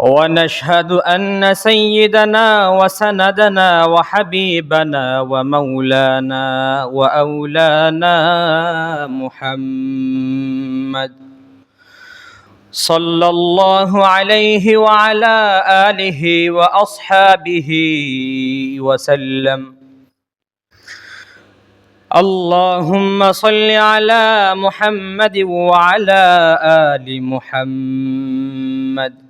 ونشهد أن سيدنا وسندنا وحبيبنا ومولانا وأولانا محمد صلى الله عليه وعلى آله وأصحابه وسلم. اللهم صل على محمد وعلى آل محمد.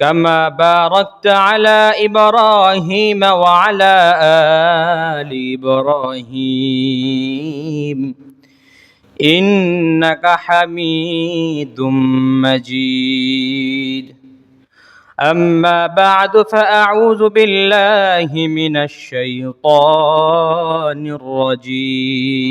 كما باركت على إبراهيم وعلى ال إبراهيم انك حميد مجيد اما بعد فاعوذ بالله من الشيطان الرجيم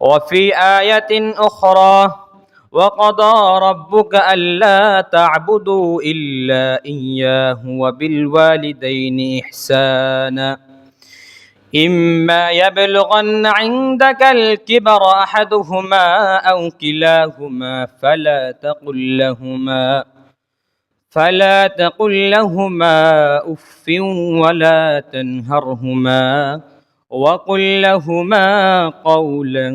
وفي آية أخرى وقضى ربك ألا تعبدوا إلا إياه وبالوالدين إحسانا. إما يبلغن عندك الكبر أحدهما أو كلاهما فلا تقل لهما فلا تقل لهما أف ولا تنهرهما. وقل لهما قولا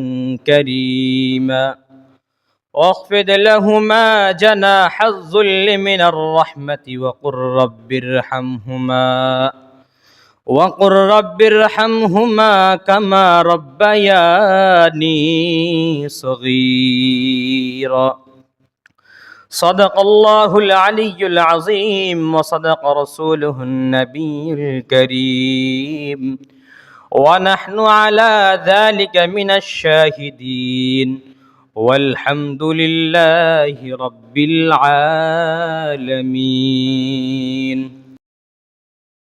كريما. واخفض لهما جناح الذل من الرحمة وقل رب ارحمهما. وقل رب ارحمهما كما ربياني صغيرا. صدق الله العلي العظيم وصدق رسوله النبي الكريم. ونحن على ذلك من الشاهدين. والحمد لله رب العالمين.